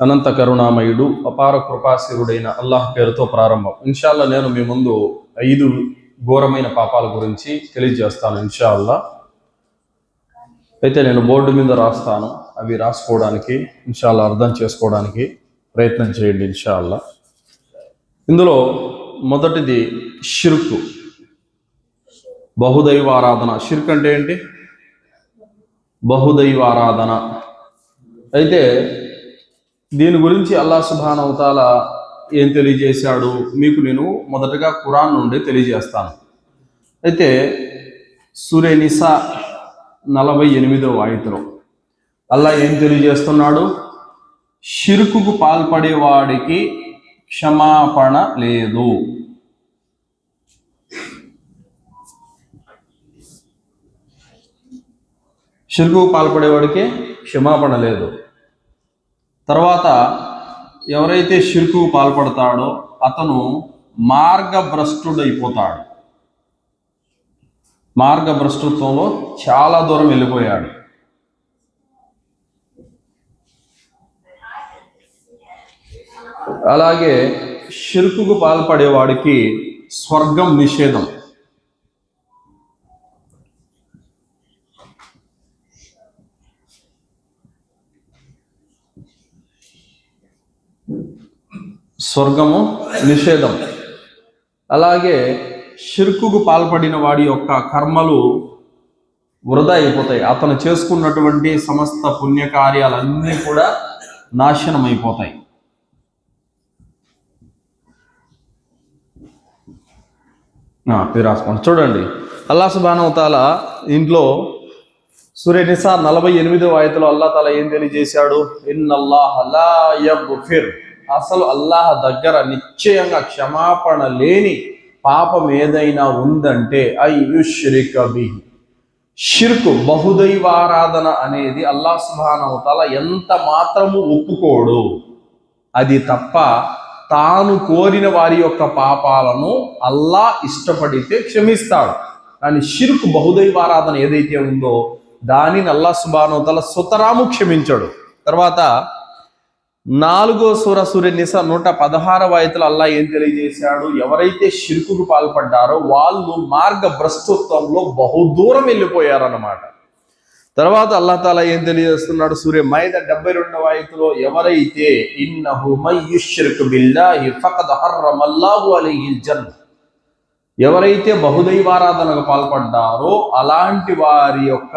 అనంత కరుణామయుడు అపార కృపాశీరుడైన అల్లాహ్ పేరుతో ప్రారంభం. ఇన్షాల్లా నేను మీ ముందు ఐదు ఘోరమైన పాపాల గురించి తెలియజేస్తాను ఇన్షాల్లా. అయితే నేను బోర్డు మీద రాస్తాను అవి రాసుకోవడానికి ఇన్షాల్లా అర్థం చేసుకోవడానికి ప్రయత్నం చేయండి ఇన్షాల్లా. ఇందులో మొదటిది షిర్కు. బహుదైవారాధన. షిర్క్ అంటే ఏంటి? బహుదైవారాధన. అయితే దీని గురించి అల్లా సుభానవతాల ఏం తెలియజేశాడు? మీకు నేను మొదటగా ఖురాన్ నుండి తెలియజేస్తాను. అయితే సూర్య నిసా నలభై ఎనిమిదవ ఆయుతలో అల్లా ఏం తెలియజేస్తున్నాడు? షిరుకుకు పాల్పడేవాడికి క్షమాపణ లేదు. షిరుకుకు పాల్పడేవాడికి క్షమాపణ లేదు. తర్వాత ఎవరైతే షిర్కుకు పాల్పడతాడో అతను మార్గభ్రష్టుడైపోతాడు. మార్గభ్రష్టత్వంలో చాలా దూరం వెళ్ళిపోయాడు. అలాగే షిర్కుకు పాల్పడేవాడికి స్వర్గం నిషేధం. స్వర్గము నిషేధం. అలాగే షిర్కుకు పాల్పడిన వాడి యొక్క కర్మలు వృధా అయిపోతాయి. అతను చేసుకున్నటువంటి సమస్త పుణ్యకార్యాలన్నీ కూడా నాశనం అయిపోతాయి పేరు రాసుకోండి. చూడండి. అల్లా సుబానవతాల ఇంట్లో సూర్య నిసా నలభై ఎనిమిదో ఆయతలో అల్లా తాలా ఏం తెలియజేశాడు? ఇన్ అల్లాహ్ లా యగ్ఫిర్. అసలు అల్లాహ్ దగ్గర నిశ్చయంగా క్షమాపణ లేని పాపం ఏదైనా ఉందంటే ఐ యుష్రిక బిహి. షిర్కు బహుదైవారాధన అనేది అల్లా సుబానవతాల ఎంత మాత్రము ఒప్పుకోడు. అది తప్ప తాను కోరిన వారి యొక్క పాపాలను అల్లా ఇష్టపడితే క్షమిస్తాడు. కానీ షిర్కు బహుదైవారాధన ఏదైతే ఉందో దానిని అల్లా సుభానవతల సుతరాము క్షమించాడు. తర్వాత నాలుగో సూర సూర్య నిస నూట పదహారవ ఆయతలు అల్లా ఏం తెలియజేశాడు? ఎవరైతే షిరుకుకు పాల్పడ్డారో వాళ్ళు మార్గ భ్రష్టత్వంలో బహుదూరం వెళ్ళిపోయారన్నమాట. తర్వాత అల్లా తాలా ఏం తెలియజేస్తున్నాడు? సూర్య మైద డెబ్బై రెండవ ఆయతులో ఎవరైతే ఎవరైతే బహుదైవారాధనకు పాల్పడ్డారో అలాంటి వారి యొక్క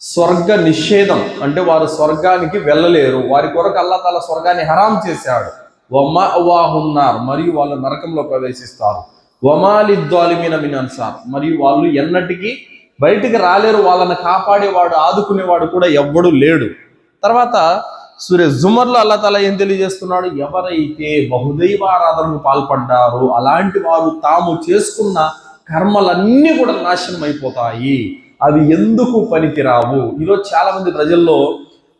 స్వర్గ నిషేధం. అంటే వారు స్వర్గానికి వెళ్ళలేరు. వారి కొరకు అల్లా తాలా స్వర్గాన్ని హరాం చేశాడు. వమా మరియు వాళ్ళు నరకంలో ప్రవేశిస్తారు. వమాలిద్వాలిమిన మినన్సార్ మరియు వాళ్ళు ఎన్నటికీ బయటికి రాలేరు. వాళ్ళని కాపాడేవాడు ఆదుకునేవాడు కూడా ఎవ్వడు లేడు. తర్వాత సూర్య జుమర్లో అల్లా తల ఏం తెలియజేస్తున్నాడు? ఎవరైతే బహుదైవారాధనకు పాల్పడ్డారో అలాంటి వారు తాము చేసుకున్న కర్మలన్నీ కూడా నాశనం అయిపోతాయి. అవి ఎందుకు పనికిరావు? ఈరోజు చాలామంది ప్రజల్లో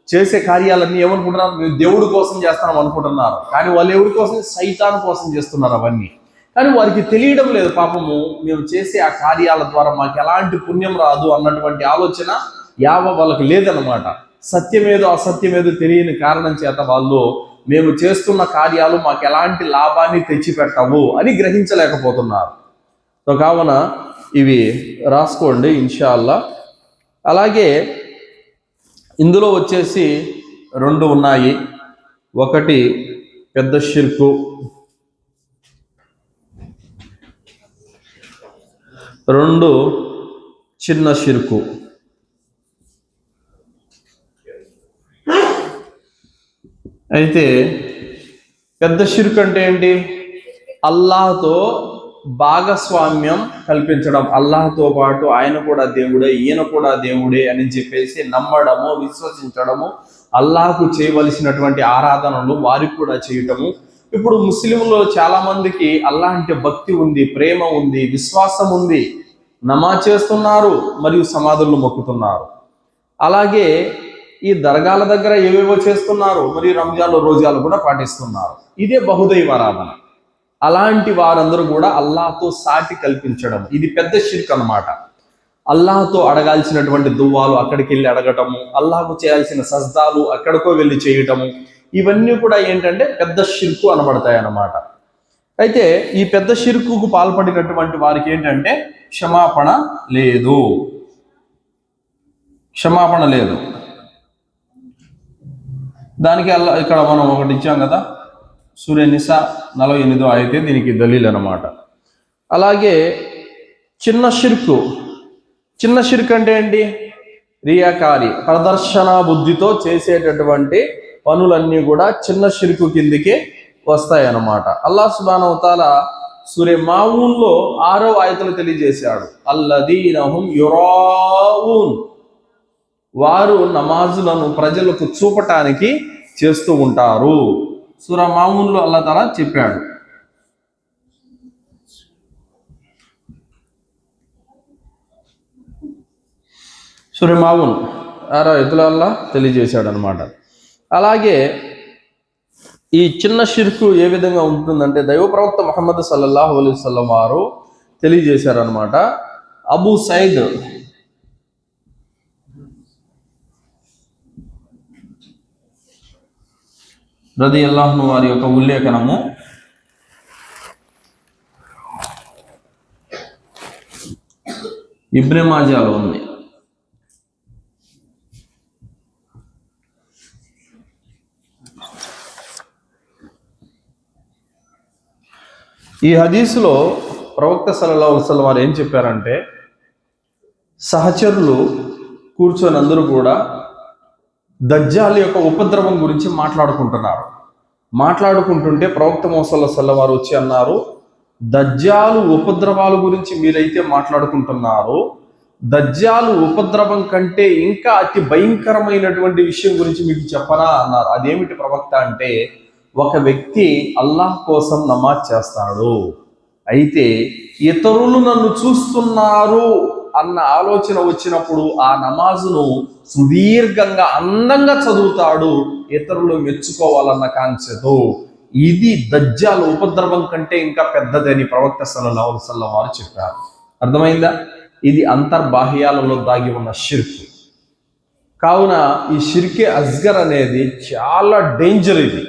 చేసే కార్యాలన్నీ ఏమనుకుంటున్నారు? మేము దేవుడి కోసం చేస్తాం అనుకుంటున్నారు. కానీ వాళ్ళు ఎవరి కోసం? సైతాన్ కోసం చేస్తున్నారు అవన్నీ. కానీ వారికి తెలియడం లేదు పాపము మేము చేసే ఆ కార్యాల ద్వారా మాకు ఎలాంటి పుణ్యం రాదు అన్నటువంటి ఆలోచన యావ వాళ్ళకి లేదన్నమాట. సత్యమేదో అసత్యమేదో తెలియని కారణం చేత వాళ్ళు మేము చేస్తున్న కార్యాలు మాకు ఎలాంటి లాభాన్ని తెచ్చిపెట్టవు అని గ్రహించలేకపోతున్నారు. సో కావున ఇవి రాసుకోండి ఇన్షాల్లా. అలాగే ఇందులో వచ్చేసి రెండు ఉన్నాయి. ఒకటి పెద్ద షిర్కు రెండు చిన్న షిర్కు అయితే పెద్ద షిర్క్ అంటే ఏంటి? అల్లాహతో భాగస్వామ్యం కల్పించడం. అల్లాహతో పాటు ఆయన కూడా దేవుడే ఈయన కూడా దేవుడే అని చెప్పేసి నమ్మడము విశ్వసించడము అల్లాహకు చేయవలసినటువంటి ఆరాధనలు వారికి కూడా చేయటము. ఇప్పుడు ముస్లింలో చాలా మందికి అల్లాహ్ అంటే భక్తి ఉంది ప్రేమ ఉంది విశ్వాసం ఉంది. నమాజ్ చేస్తున్నారు మరియు సమాధులను మొక్కుతున్నారు. అలాగే ఈ దర్గాల దగ్గర ఏవేవో చేస్తున్నారు మరియు రంజాన్లో రోజాలు కూడా పాటిస్తున్నారు. ఇదే బహుదైవారాధన అలాంటి వారందరూ కూడా అల్లాహతో సాటి కల్పించడం ఇది పెద్ద షిర్క్ అన్నమాట. అల్లాహతో అడగాల్సినటువంటి దువ్వాలు అక్కడికి వెళ్ళి అడగటము అల్లాహకు చేయాల్సిన సజ్దాలు అక్కడికో వెళ్ళి చేయటము ఇవన్నీ కూడా ఏంటంటే పెద్ద షిర్కు అనబడతాయి అన్నమాట అయితే ఈ పెద్ద షిర్కుకు పాల్పడినటువంటి వారికి ఏంటంటే క్షమాపణ లేదు. క్షమాపణ లేదు. దానికి అల్లా ఇక్కడ మనం ఒకటి ఇచ్చాం కదా? సూర్య నిసా నలభై ఎనిమిదో అయితే దీనికి దలీల్ అనమాట అలాగే చిన్న షిర్కు. చిన్న షిర్క్ అంటే ఏంటి? రియాకారి ప్రదర్శన బుద్ధితో చేసేటటువంటి పనులన్నీ కూడా చిన్న షిర్కు కిందికి వస్తాయి అన్నమాట అల్లా సుబానవతాల సూర్య మామూన్లో ఆరో ఆయతలు తెలియజేశాడు. అల్లదీనహుం యురావున్. వారు నమాజులను ప్రజలకు చూపటానికి చేస్తూ ఉంటారు. సూర మామూన్లో అల్లా తల చెప్పాడు. సూర్య మామూన్ ఆరో ఎద్దుల అల్లా తెలియజేశాడు అనమాట అలాగే ఈ చిన్న షిర్కు ఏ విధంగా ఉంటుందంటే దైవ ప్రవక్త మహమ్మద్ సల్లల్లాహు అలైహి వారు తెలియజేశారనమాట అబూ సైద్ రది అల్లాహ్ను వారి యొక్క ఉల్లేఖనము. ఇబ్రమాజాలో ఉంది. ఈ హదీసులో ప్రవక్త సలహా అలైహి వారు ఏం చెప్పారంటే సహచరులు కూర్చొని అందరూ కూడా దజ్జాల యొక్క ఉపద్రవం గురించి మాట్లాడుకుంటున్నారు. మాట్లాడుకుంటుంటే ప్రవక్త మోసల్ల సెల్లవారు వచ్చి అన్నారు దజ్జాలు ఉపద్రవాల గురించి మీరైతే మాట్లాడుకుంటున్నారు. దజ్జాలు ఉపద్రవం కంటే ఇంకా అతి భయంకరమైనటువంటి విషయం గురించి మీకు చెప్పనా? అన్నారు. అదేమిటి ప్రవక్త అంటే ఒక వ్యక్తి అల్లాహ్ కోసం నమాజ్ చేస్తాడు. అయితే ఇతరులు నన్ను చూస్తున్నారు. అన్న ఆలోచన వచ్చినప్పుడు ఆ నమాజును సుదీర్ఘంగా అందంగా చదువుతాడు ఇతరులు మెచ్చుకోవాలన్న కాంక్షతో. ఇది దజ్జాల ఉపద్రవం కంటే ఇంకా పెద్దదని ప్రవక్త సల్లల్లాహు అలైహి వారు చెప్పారు. అర్థమైందా? ఇది అంతర్బాహ్యాలలో దాగి ఉన్న షిర్క్. కావున ఈ షిర్కే అస్గర్ అనేది చాలా డేంజర్ ఇది.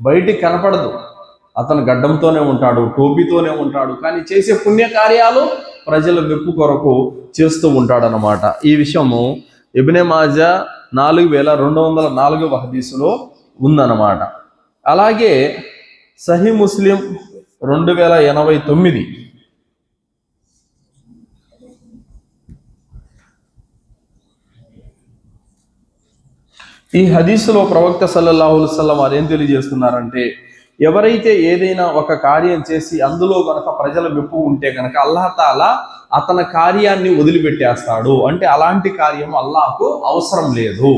బయటికి కనపడదు. అతను గడ్డంతోనే ఉంటాడు టోపీతోనే ఉంటాడు కానీ చేసే పుణ్యకార్యాలు ప్రజల మెప్పు కొరకు చేస్తూ ఉంటాడనమాట ఈ విషయము ఇబ్నే మాజా నాలుగు వేల రెండు వందల నాలుగవ హదీసులో ఉందన్నమాట. అలాగే సహీ ముస్లిం రెండు వేల ఎనభై తొమ్మిది. ఈ హదీసులో ప్రవక్త సల్లల్లాహుల్ సల్లం వారు ఏం తెలియజేస్తున్నారంటే ఎవరైతే ఏదైనా ఒక కార్యం చేసి అందులో గనక ప్రజల మెప్పు ఉంటే గనక అల్లాహతాల అతని కార్యాన్ని వదిలిపెట్టేస్తాడు. అంటే అలాంటి కార్యం అల్లాహకు అవసరం లేదు.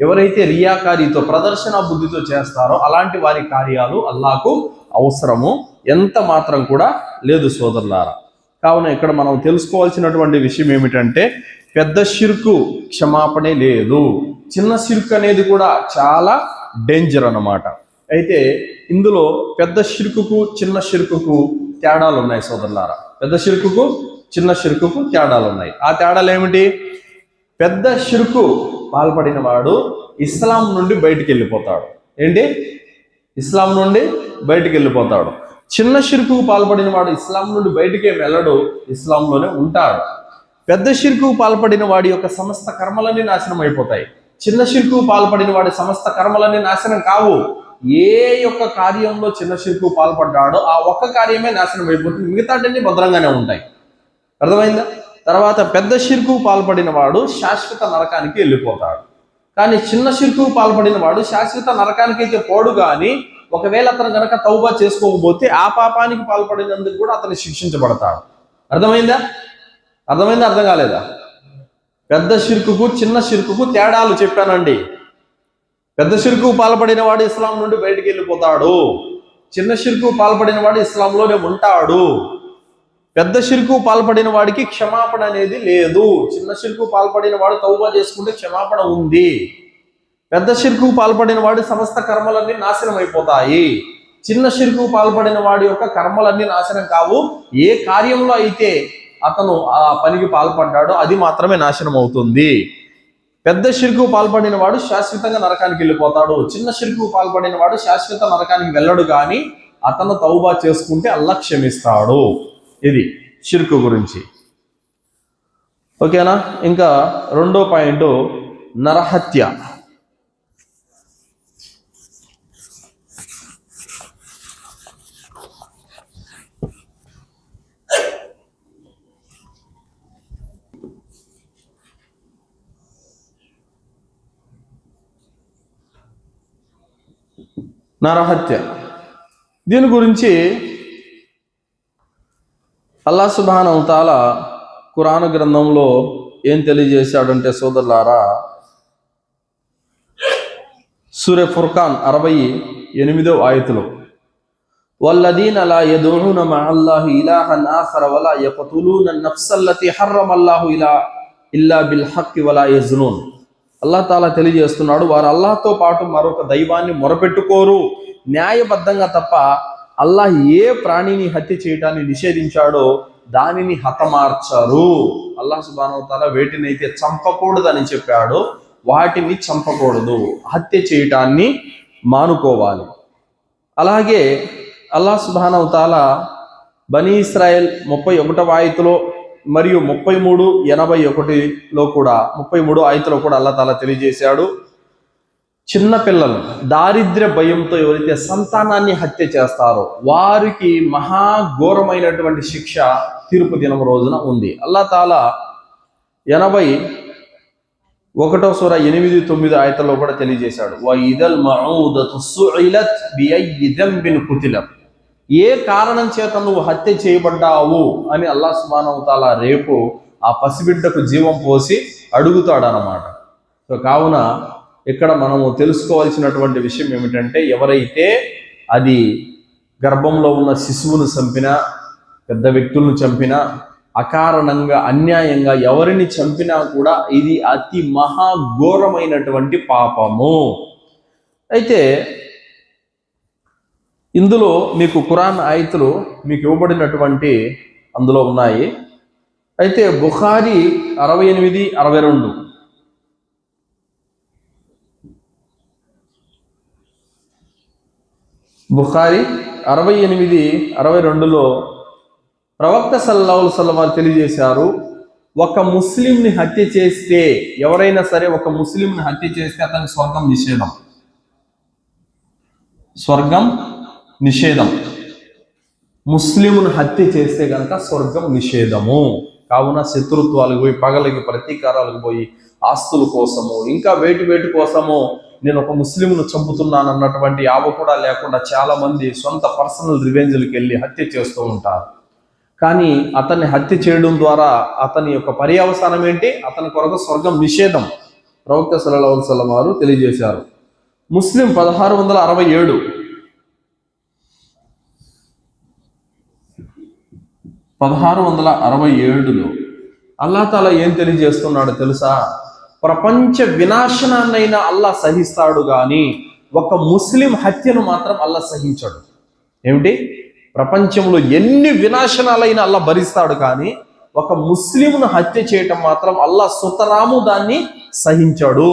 ఎవరైతే రియాకారితో ప్రదర్శన బుద్ధితో చేస్తారో అలాంటి వారి కార్యాలు అల్లాహకు అవసరము. ఎంత మాత్రం కూడా లేదు సోదరులారా. కావున ఇక్కడ మనం తెలుసుకోవాల్సినటువంటి విషయం ఏమిటంటే పెద్ద సిరుకు క్షమాపణే లేదు. చిన్న షిర్క్ అనేది కూడా చాలా డేంజర్ అన్నమాట. అయితే ఇందులో పెద్ద షిరుకుకు చిన్న షిరుకుకు తేడాలు ఉన్నాయి సోదరులారా. పెద్ద షిరుకుకు చిన్న షిరుకుకు తేడాలు ఉన్నాయి ఆ తేడాలు ఏమిటి పెద్ద షిరుకు పాల్పడిన వాడు ఇస్లాం నుండి బయటికి వెళ్ళిపోతాడు ఏంటి? ఇస్లాం నుండి బయటికి వెళ్ళిపోతాడు చిన్న షిరుకుకు పాల్పడిన వాడు ఇస్లాం నుండి బయటికే వెళ్ళడు ఇస్లాంలోనే ఉంటాడు. పెద్ద షిరుకుకు పాల్పడిన వాడి యొక్క సమస్త కర్మలన్నీ నాశనం అయిపోతాయి. చిన్న షిర్కు పాల్పడిన వాడి సమస్త కర్మలన్నీ నాశనం కావు. ఏ యొక్క కార్యంలో చిన్న చిరుకు పాల్పడ్డాడో ఆ ఒక్క కార్యమే నాశనం అయిపోతుంది. మిగతాటన్నీ భద్రంగానే ఉంటాయి. అర్థమైందా? తర్వాత పెద్ద షిర్కు పాల్పడిన వాడు శాశ్వత నరకానికి వెళ్ళిపోతాడు. కానీ చిన్న షిర్కు పాల్పడిన వాడు శాశ్వత నరకానికి అయితే పోడు కానీ ఒకవేళ అతను గనక తౌబా చేసుకోకపోతే ఆ పాపానికి పాల్పడినందుకు కూడా అతను శిక్షించబడతాడు. అర్థమైందా? అర్థమైందా? అర్థం కాలేదా? పెద్ద షిర్కుకు చిన్న షిర్కుకు తేడాలు చెప్పానండి. పెద్ద షిర్కు పాల్పడిన వాడు ఇస్లాం నుండి బయటికి వెళ్ళిపోతాడు. చిన్న షిర్కు పాల్పడిన వాడు ఇస్లాంలోనే ఉంటాడు. పెద్ద షిర్కు పాల్పడిన వాడికి క్షమాపణ అనేది లేదు. చిన్న షిర్కు పాల్పడిన వాడు తౌబా చేసుకుంటే క్షమాపణ ఉంది. పెద్ద షిర్కు పాల్పడిన వాడి సమస్త కర్మలన్నీ నాశనం అయిపోతాయి. చిన్న షిర్కు పాల్పడిన వాడి యొక్క కర్మలన్నీ నాశనం కావు. ఏ కార్యంలో అయితే అతను ఆ పనికి పాల్పడ్డాడో అది మాత్రమే నాశనం అవుతుంది. పెద్ద షిరుకు పాల్పడిన వాడు శాశ్వతంగా నరకానికి వెళ్ళిపోతాడు. చిన్న షిరుకు పాల్పడిన వాడు శాశ్వత నరకానికి వెళ్ళడు కానీ అతను తౌబా చేసుకుంటే అల్లా క్షమిస్తాడు. ఇది షిరుకు గురించి. ఓకేనా? ఇంకా రెండో పాయింట్ నరహత్య. నరహత్య దీని గురించి అల్లా సుబాన్ తాల కురాను గ్రంథంలో ఏం తెలియజేశాడంటే సోదరులారా సూర్య ఫుర్ఖాన్ అరవై ఎనిమిదో ఆయతులో والذين لا يدعون مع الله إلها آخر ولا يقتلون النفس التي حرم الله إلا إلا بالحق ولا يزنون అల్లా తాలా తెలియజేస్తున్నాడు వారు అల్లాహ్తో పాటు మరొక దైవాన్ని మొరపెట్టుకోరు. న్యాయబద్ధంగా తప్ప అల్లాహ్ ఏ ప్రాణిని హత్య చేయటాన్ని నిషేధించాడో దానిని హతమార్చరు. అల్లాహ్ సుబానవ తాలా వేటినైతే చంపకూడదని చెప్పాడో వాటిని చంపకూడదు. హత్య చేయటాన్ని మానుకోవాలి. అలాగే అల్లాహ్ సుబానవతాల బనీ ఇస్రాయల్ ముప్పై ఒకటవ ఆయతులో మరియు ముప్పై మూడు ఎనభై ఒకటిలో కూడా ముప్పై మూడు ఆయతులో కూడా అల్లా తాలా తెలియజేశాడు. చిన్న పిల్లలు దారిద్ర్య భయంతో ఎవరైతే సంతానాన్ని హత్య చేస్తారో వారికి మహాఘోరమైనటువంటి శిక్ష తీర్పు దినం రోజున ఉంది. అల్లా తాలా ఎనభై ఒకటో సూర ఎనిమిది తొమ్మిది ఆయతల్లో కూడా తెలియజేశాడు. వా ఇదల్ మౌదతు సుఇలత్ బియయ్యి కుతిలం ఏ కారణం చేత నువ్వు హత్య చేయబడ్డావు అని అల్లా సుబానవుతాల రేపు ఆ పసిబిడ్డకు జీవం పోసి అడుగుతాడనమాట సో కావున ఇక్కడ మనము తెలుసుకోవాల్సినటువంటి విషయం ఏమిటంటే ఎవరైతే అది గర్భంలో ఉన్న శిశువును చంపినా పెద్ద వ్యక్తులను చంపినా అకారణంగా అన్యాయంగా ఎవరిని చంపినా కూడా ఇది అతి మహాఘోరమైనటువంటి పాపము. అయితే ఇందులో మీకు ఖురాన్ ఆయతులు మీకు ఇవ్వబడినటువంటి అందులో ఉన్నాయి. అయితే బుఖారి అరవై ఎనిమిది అరవై రెండు. బుఖారి అరవై ఎనిమిది అరవై రెండులో ప్రవక్త సల్లాహుల్ సల్లవారు తెలియజేశారు ఒక ముస్లింని హత్య చేస్తే ఎవరైనా సరే ఒక ముస్లింని హత్య చేస్తే అతనికి స్వర్గం నిషేధం. స్వర్గం నిషేధం. ముస్లింను హత్య చేస్తే కనుక స్వర్గం నిషేధము. కావున శత్రుత్వాలకు పోయి పగలకి ప్రతీకారాలకు పోయి ఆస్తుల కోసము ఇంకా వేటి వేటి కోసము నేను ఒక ముస్లింను చంపుతున్నాను అన్నటువంటి యావ కూడా లేకుండా చాలా మంది సొంత పర్సనల్ రివెంజ్లకు వెళ్ళి హత్య చేస్తూ ఉంటారు. కానీ అతన్ని హత్య చేయడం ద్వారా అతని యొక్క పర్యవసానం ఏంటి? అతని కొరకు స్వర్గం నిషేధం. ప్రవక్త సల్లల్లాహు వారు తెలియజేశారు. ముస్లిం పదహారు వందల అరవై ఏడు పదహారు వందల అరవై ఏడులో అల్లా తాలా ఏం తెలియజేస్తున్నాడో తెలుసా? ప్రపంచ వినాశనాన్నైనా అల్లా సహిస్తాడు కానీ ఒక ముస్లిం హత్యను మాత్రం అల్లా సహించాడు. ఏమిటి? ప్రపంచంలో ఎన్ని వినాశనాలైనా అల్లా భరిస్తాడు కానీ ఒక ముస్లింను హత్య చేయటం మాత్రం అల్లా సుతరాము దాన్ని సహించాడు.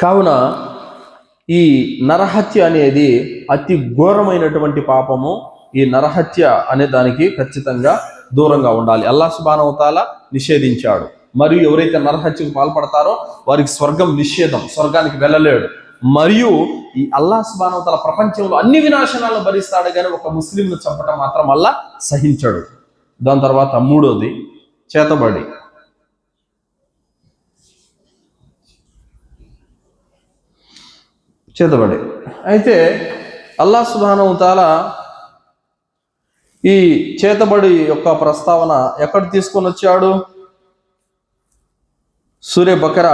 కావున ఈ నరహత్య అనేది అతి ఘోరమైనటువంటి పాపము. ఈ నరహత్య అనే దానికి ఖచ్చితంగా దూరంగా ఉండాలి. అల్లా సుబానవతాల నిషేధించాడు. మరియు ఎవరైతే నరహత్యకు పాల్పడతారో వారికి స్వర్గం నిషేధం. స్వర్గానికి వెళ్ళలేడు. మరియు ఈ అల్లా సుబానవతాల ప్రపంచంలో అన్ని వినాశనాలను భరిస్తాడు కానీ ఒక ముస్లింను చంపటం మాత్రం అల్లా సహించాడు. దాని తర్వాత మూడోది చేతబడి. చేతబడి. అయితే అల్లా సుబానం తాల ఈ చేతబడి యొక్క ప్రస్తావన ఎక్కడ తీసుకొని వచ్చాడు? సూర్య బకర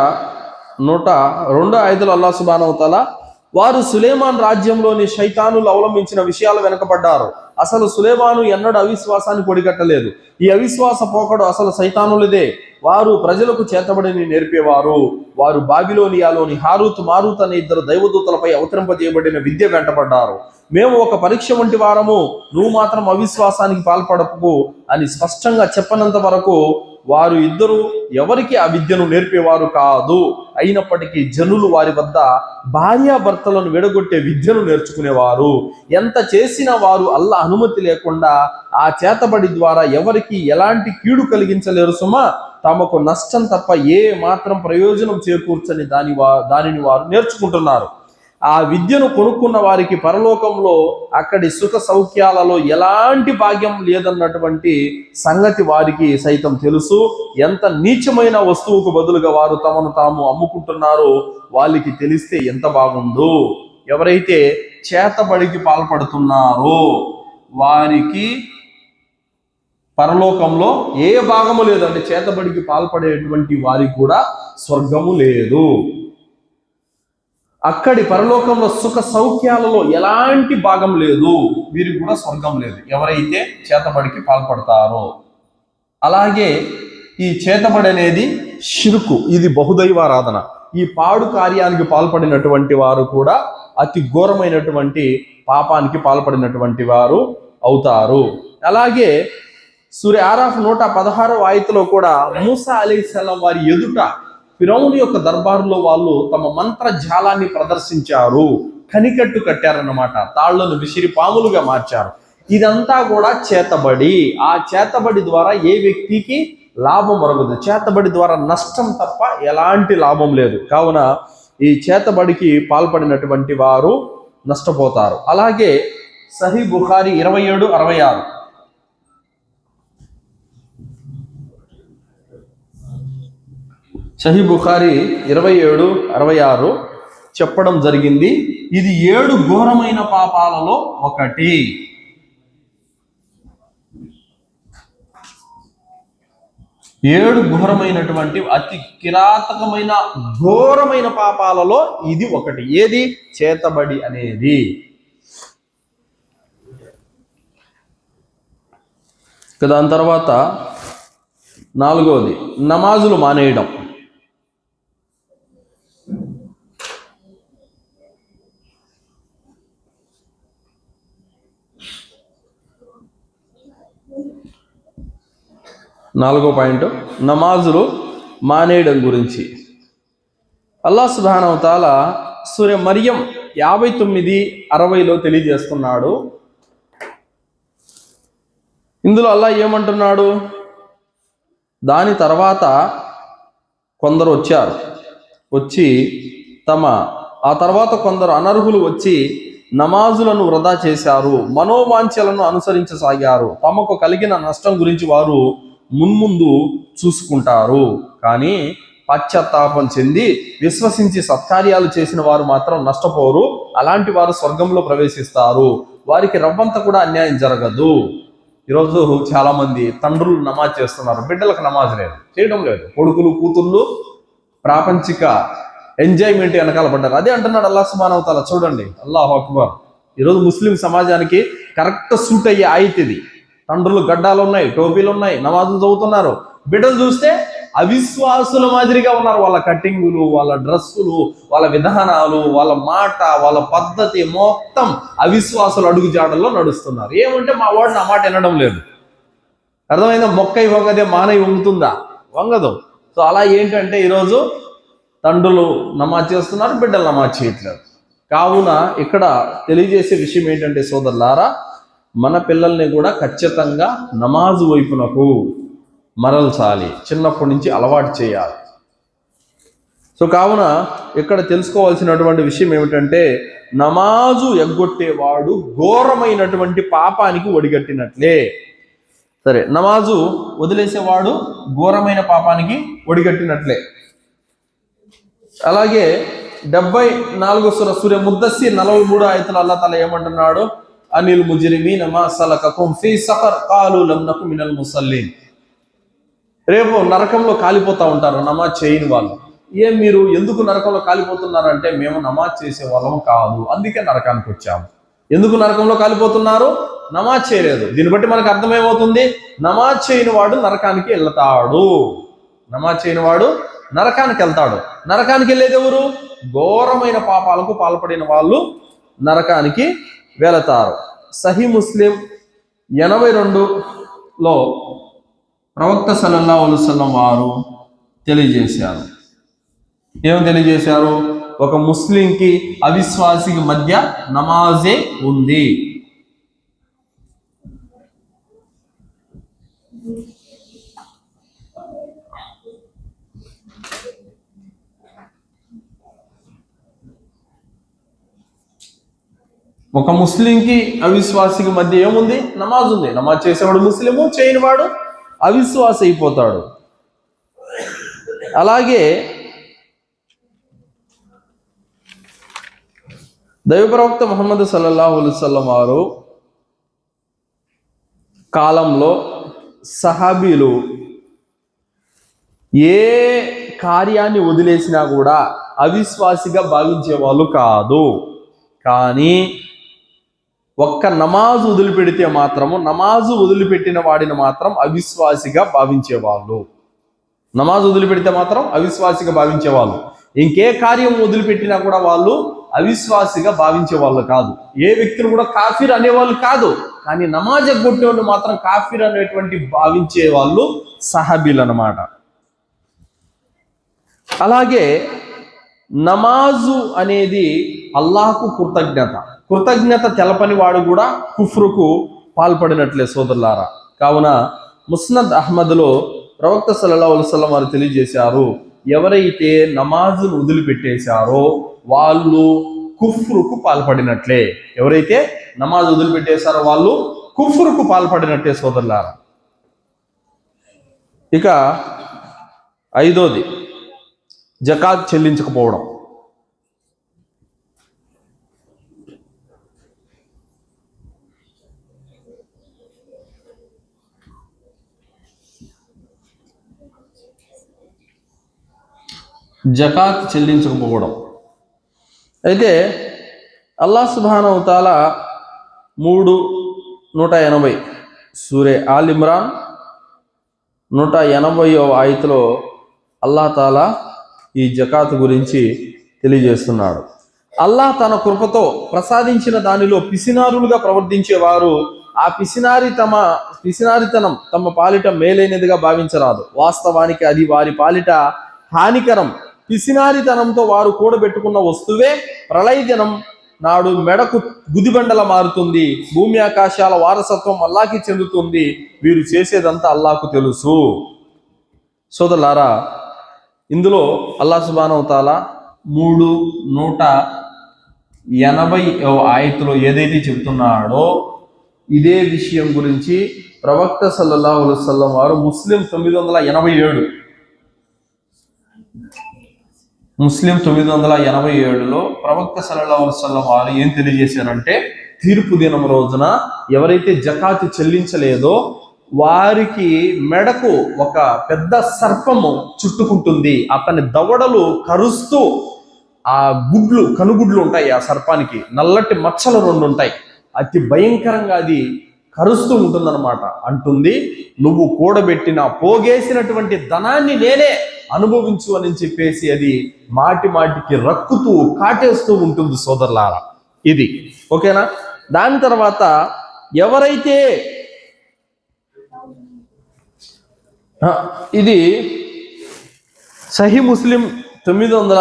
నూట రెండు ఐదులో అల్లా సుబానవుతాల వారు సులేమాన్ రాజ్యంలోని శైతానులు అవలంబించిన విషయాలు వెనకబడ్డారు. అసలు సులేమాను ఎన్నడూ అవిశ్వాసాన్ని పొడిగట్టలేదు. ఈ అవిశ్వాస పోకడు అసలు సైతానులదే. వారు ప్రజలకు చేతబడిని నేర్పేవారు. వారు బాబిలోనియాలోని హారూత్ మారూత్ అనే ఇద్దరు దైవదూతలపై అవతరింపజేయబడిన విద్య వెంటబడ్డారు. మేము ఒక పరీక్ష వంటి వారము నువ్వు మాత్రం అవిశ్వాసానికి పాల్పడకు అని స్పష్టంగా చెప్పనంత వరకు వారు ఇద్దరు ఎవరికి ఆ విద్యను నేర్పేవారు కాదు. అయినప్పటికీ జనులు వారి వద్ద భార్యాభర్తలను విడగొట్టే విద్యను నేర్చుకునేవారు. ఎంత చేసినా వారు అల్లా అనుమతి లేకుండా ఆ చేతబడి ద్వారా ఎవరికి ఎలాంటి కీడు కలిగించలేరు సుమా? తమకు నష్టం తప్ప ఏ మాత్రం ప్రయోజనం చేకూర్చని దాని వా దానిని వారు నేర్చుకుంటున్నారు. ఆ విద్యను కొనుక్కున్న వారికి పరలోకంలో అక్కడి సుఖ సౌఖ్యాలలో ఎలాంటి భాగ్యం లేదన్నటువంటి సంగతి వారికి సైతం తెలుసు. ఎంత నీచమైన వస్తువుకు బదులుగా వారు తమను తాము అమ్ముకుంటున్నారో వాళ్ళకి తెలిస్తే ఎంత బాగుందో ఎవరైతే చేతబడికి పాల్పడుతున్నారో వారికి పరలోకంలో ఏ భాగము లేదంటే చేతబడికి పాల్పడేటువంటి వారికి కూడా స్వర్గము లేదు. అక్కడి పరలోకంలో సుఖ సౌఖ్యాలలో ఎలాంటి భాగం లేదు. వీరికి కూడా స్వర్గం లేదు. ఎవరైతే చేతబడికి పాల్పడతారో. అలాగే ఈ చేతబడి అనేది షిరుకు ఇది బహుదైవారాధన ఈ పాడు కార్యానికి పాల్పడినటువంటి వారు కూడా అతి ఘోరమైనటువంటి పాపానికి పాల్పడినటువంటి వారు అవుతారు. అలాగే సూర్య ఆరాఫ్ నూట పదహారవ ఆయతలో కూడా మూసా అలీసలం వారి ఎదుట ఫిరౌని యొక్క దర్బారులో వాళ్ళు తమ మంత్ర జాలాన్ని ప్రదర్శించారు. కనికట్టు కట్టారన్నమాట. తాళ్ళను విసిరి పాములుగా మార్చారు. ఇదంతా కూడా చేతబడి ఆ చేతబడి ద్వారా ఏ వ్యక్తికి లాభం మరగదు చేతబడి ద్వారా నష్టం తప్ప ఎలాంటి లాభం లేదు. కావున ఈ చేతబడికి పాల్పడినటువంటి వారు నష్టపోతారు. అలాగే సహీ బుఖారి ఇరవై ఏడు అరవై ఆరు. షహీ బుఖారి ఇరవై ఏడు అరవై ఆరు చెప్పడం జరిగింది. ఇది ఏడు ఘోరమైన పాపాలలో ఒకటి. ఏడు ఘోరమైనటువంటి అతి కిరాతకమైన ఘోరమైన పాపాలలో ఇది ఒకటి. ఏది? చేతబడి అనేది. దాని తర్వాత నాలుగవది నమాజులు మానేయడం. నాలుగో పాయింట్. నమాజులు మానేయడం గురించి. అల్లా సుధానవతాల సూర్య మరియం యాభై తొమ్మిది అరవైలో తెలియజేస్తున్నాడు. ఇందులో అల్లా ఏమంటున్నాడు? దాని తర్వాత కొందరు వచ్చారు. వచ్చి తమ ఆ తర్వాత కొందరు అనర్హులు వచ్చి నమాజులను వృధా చేశారు మనోవాంఛలను అనుసరించసాగారు. తమకు కలిగిన నష్టం గురించి వారు మున్ముందు చూసుకుంటారు. కానీ పశ్చాత్తాపం చెంది విశ్వసించి సత్కార్యాలు చేసిన వారు మాత్రం నష్టపోరు. అలాంటి వారు స్వర్గంలో ప్రవేశిస్తారు. వారికి రవ్వంత కూడా అన్యాయం జరగదు. ఈరోజు చాలామంది తండ్రులు నమాజ్ చేస్తున్నారు. బిడ్డలకు నమాజ్ లేదు. చేయడం లేదు. కొడుకులు కూతుళ్ళు ప్రాపంచిక ఎంజాయ్మెంట్ వెనకాల పడ్డారు. అదే అంటున్నాడు అల్లా సుబానవతాల చూడండి. అల్లాహ్ అక్బర్. ఈరోజు ముస్లిం సమాజానికి కరెక్ట్ సూట్ అయ్యే ఆయిత్ ఇది. తండ్రులు గడ్డాలు ఉన్నాయి టోపీలు ఉన్నాయి నమాజులు చదువుతున్నారు. బిడ్డలు చూస్తే అవిశ్వాసుల మాదిరిగా ఉన్నారు. వాళ్ళ కటింగులు వాళ్ళ డ్రెస్సులు వాళ్ళ విధానాలు వాళ్ళ మాట వాళ్ళ పద్ధతి మొత్తం అవిశ్వాసులు అడుగు జాడల్లో నడుస్తున్నారు. ఏమంటే మా వాడు నా మాట వినడం లేదు. అర్థమైందా? మొక్కై వంగదే మానవి వంగుతుందా వంగదు. సో అలా ఏంటంటే ఈరోజు తండ్రులు నమాజ్ చేస్తున్నారు బిడ్డలు నమాజ్ చేయట్లేదు. కావున ఇక్కడ తెలియజేసే విషయం ఏంటంటే సోదరులారా మన పిల్లల్ని కూడా ఖచ్చితంగా నమాజు వైపునకు మరల్చాలి. చిన్నప్పటి నుంచి అలవాటు చేయాలి. సో కావున ఇక్కడ తెలుసుకోవాల్సినటువంటి విషయం ఏమిటంటే నమాజు ఎగ్గొట్టేవాడు ఘోరమైనటువంటి పాపానికి ఒడిగట్టినట్లే. సరే నమాజు వదిలేసేవాడు ఘోరమైన పాపానికి ఒడిగట్టినట్లే. అలాగే డెబ్బై నాలుగో సుర సూర్య ముద్దస్సి నలభై మూడు ఆయతలు అల్లా తల ఏమంటున్నాడు? అనిల్ ముజిరిమి మా సలకకుం ఫీ సఫర్ కాలు లమ్నకు మినల్ ముసల్లీన్ రేపు నరకంలో కాలిపోతా ఉంటారు నమాజ్ చేయని వాళ్ళు. ఏం మీరు ఎందుకు నరకంలో కాలిపోతున్నారంటే మేము నమాజ్ చేసే వాళ్ళం కాదు అందుకే నరకానికి వచ్చాము. ఎందుకు నరకంలో కాలిపోతున్నారు? నమాజ్ చేయలేదు. దీన్ని బట్టి మనకు అర్థమేమవుతుంది? నమాజ్ చేయని వాడు నరకానికి వెళ్తాడు. నమాజ్ చేయని వాడు నరకానికి వెళ్తాడు. నరకానికి వెళ్ళేది ఎవరు? ఘోరమైన పాపాలకు పాల్పడిన వాళ్ళు నరకానికి వెళతారు. సహీ ముస్లిం ఎనభై రెండులో ప్రవక్త సల్లల్లాహు అలైహి వారు తెలియజేశారు. ఏం తెలియజేశారు? ఒక ముస్లింకి అవిశ్వాసికి మధ్య నమాజే ఉంది. ఒక ముస్లింకి అవిశ్వాసికి మధ్య ఏముంది? నమాజ్ ఉంది. నమాజ్ చేసేవాడు ముస్లిము చేయనివాడు అవిశ్వాస అయిపోతాడు అలాగే దైవప్రవక్త ముహమ్మద్ సల్లల్లాహు అలైవల్లం వారు కాలంలో సహాబీలు ఏ కార్యాన్ని వదిలేసినా కూడా అవిశ్వాసిగా భావించే వాళ్ళు కాదు. కానీ ఒక్క నమాజు వదిలిపెడితే మాత్రము నమాజు వదిలిపెట్టిన వాడిని మాత్రం అవిశ్వాసిగా భావించేవాళ్ళు. నమాజ్ వదిలిపెడితే మాత్రం అవిశ్వాసిగా భావించేవాళ్ళు. ఇంకే కార్యం వదిలిపెట్టినా కూడా వాళ్ళు అవిశ్వాసిగా భావించే వాళ్ళు కాదు. ఏ వ్యక్తులు కూడా కాఫీర్ అనేవాళ్ళు కాదు. కానీ నమాజ్ ఎగ్గొట్టేవాళ్ళు మాత్రం కాఫీర్ అనేటువంటి భావించే వాళ్ళు సహబీలు అన్నమాట అలాగే నమాజు అనేది అల్లాహకు కృతజ్ఞత. కృతజ్ఞత తెలపని వాడు కూడా కుఫ్రుకు పాల్పడినట్లే సోదరులారా. కావున ముస్నద్ అహ్మద్లో ప్రవక్త సల్లల్లాహు అలైహి వారు తెలియజేశారు ఎవరైతే నమాజును వదిలిపెట్టేశారో వాళ్ళు కుఫ్రుకు పాల్పడినట్లే. ఎవరైతే నమాజ్ వదిలిపెట్టేశారో వాళ్ళు కుఫ్రుకు పాల్పడినట్లే సోదరులారా. ఇక ఐదోది జకాత్ చెల్లించకపోవడం. జకాత్ చెల్లించకపోవడం. అయితే అల్లా సుబానవతాల మూడు నూట ఎనభై సూరే ఆల్ ఇమ్రాన్ నూట ఎనభైవ ఆయతలో అల్లా తాలా ఈ జకాత్ గురించి తెలియజేస్తున్నాడు. అల్లాహ్ తన కృపతో ప్రసాదించిన దానిలో పిసినారులుగా ప్రవర్తించేవారు ఆ పిసినారి తమ పిసినారితనం తమ పాలిట మేలైనదిగా భావించరాదు. వాస్తవానికి అది వారి పాలిట హానికరం. పిసినారితనంతో వారు కూడబెట్టుకున్న వస్తువే ప్రళయజనం నాడు మెడకు గుదిబండల మారుతుంది. భూమి ఆకాశాల వారసత్వం అల్లాకి చెందుతుంది. వీరు చేసేదంతా అల్లాకు తెలుసు. సోదలారా ఇందులో అల్లా సుబానవతాల మూడు నూట ఎనభై ఆయతులో ఏదైతే చెప్తున్నాడో ఇదే విషయం గురించి ప్రవక్త సల్లల్లాహు అలైహి వారు ముస్లిం తొమ్మిది వందల ఎనభై ఏడు. ముస్లిం తొమ్మిది వందల ఎనభై ఏడులో ప్రవక్త సల్లల్లాహు అలైహి వారు ఏం తెలియజేశారంటే తీర్పు దినం రోజున ఎవరైతే జకాతి చెల్లించలేదో వారికి మెడకు ఒక పెద్ద సర్పము చుట్టుకుంటుంది. అతని దవడలు కరుస్తూ ఆ గుడ్లు కనుగుడ్లు ఉంటాయి ఆ సర్పానికి. నల్లటి మచ్చలు రెండు ఉంటాయి. అతి భయంకరంగా అది కరుస్తూ ఉంటుందన్నమాట. అంటుంది నువ్వు కూడబెట్టిన పోగేసినటువంటి ధనాన్ని నేనే అనుభవించు అని చెప్పేసి అది మాటి మాటికి రక్కుతూ కాటేస్తూ ఉంటుంది సోదరులారా. ఇది. ఓకేనా? దాని తర్వాత ఎవరైతే ఆ, ఇది సహీ ముస్లిం తొమ్మిది వందల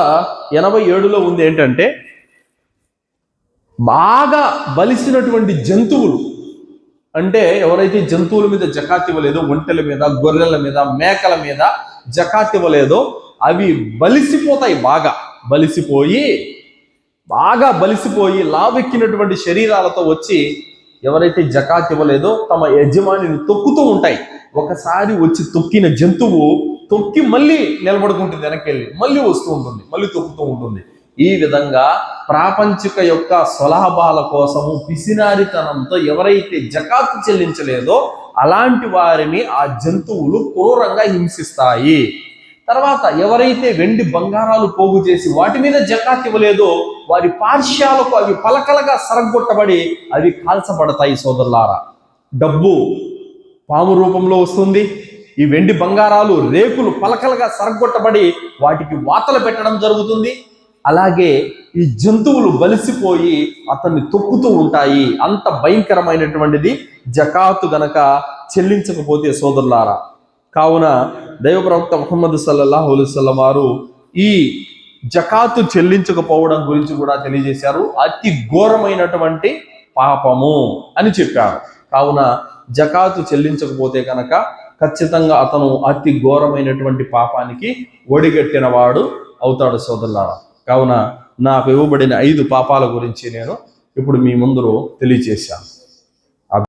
ఎనభై ఏడులో ఉంది ఏంటంటే బాగా బలిసినటువంటి జంతువులు. అంటే ఎవరైతే జంతువుల మీద జకాత్ ఇవ్వలేదో ఒంటెల మీద గొర్రెల మీద మేకల మీద జకాత్ ఇవ్వలేదో అవి బలిసిపోతాయి బాగా. బలిసిపోయి బాగా బలిసిపోయి లావెక్కినటువంటి శరీరాలతో వచ్చి ఎవరైతే జకాత్ ఇవ్వలేదో తమ యజమానిని తొక్కుతూ ఉంటాయి. ఒకసారి వచ్చి తొక్కిన జంతువు తొక్కి మళ్ళీ నిలబడుకుంటుంది వెనక్కి వెళ్ళి మళ్ళీ వస్తూ ఉంటుంది మళ్ళీ తొక్కుతూ ఉంటుంది. ఈ విధంగా ప్రాపంచిక యొక్క స్వలాభాల కోసము పిసినారితనంతో ఎవరైతే జకాతు చెల్లించలేదో అలాంటి వారిని ఆ జంతువులు క్రూరంగా హింసిస్తాయి. తర్వాత ఎవరైతే వెండి బంగారాలు పోగు చేసి వాటి మీద జకాత్ ఇవ్వలేదో వారి పార్శ్యాలకు అవి పలకలుగా సరగొట్టబడి అవి కాల్చబడతాయి సోదరులారా. డబ్బు పాము రూపంలో వస్తుంది. ఈ వెండి బంగారాలు రేకులు పలకలుగా సరగొట్టబడి వాటికి వాతలు పెట్టడం జరుగుతుంది. అలాగే ఈ జంతువులు బలిసిపోయి అతన్ని తొక్కుతూ ఉంటాయి. అంత భయంకరమైనటువంటిది జకాతు గనక చెల్లించకపోతే సోదరులారా. కావున దైవ ప్రవక్త ముహమ్మద్ సల్లల్లాహు అలైహి వారు ఈ జకాతు చెల్లించకపోవడం గురించి కూడా తెలియజేశారు. అతి ఘోరమైనటువంటి పాపము అని చెప్పారు. కావున జకాతు చెల్లించకపోతే కనుక ఖచ్చితంగా అతను అతి ఘోరమైనటువంటి పాపానికి ఒడిగట్టిన వాడు అవుతాడు సోదరులారా. కావున నాకు ఇవ్వబడిన ఐదు పాపాల గురించి నేను ఇప్పుడు మీ ముందు తెలియజేశాను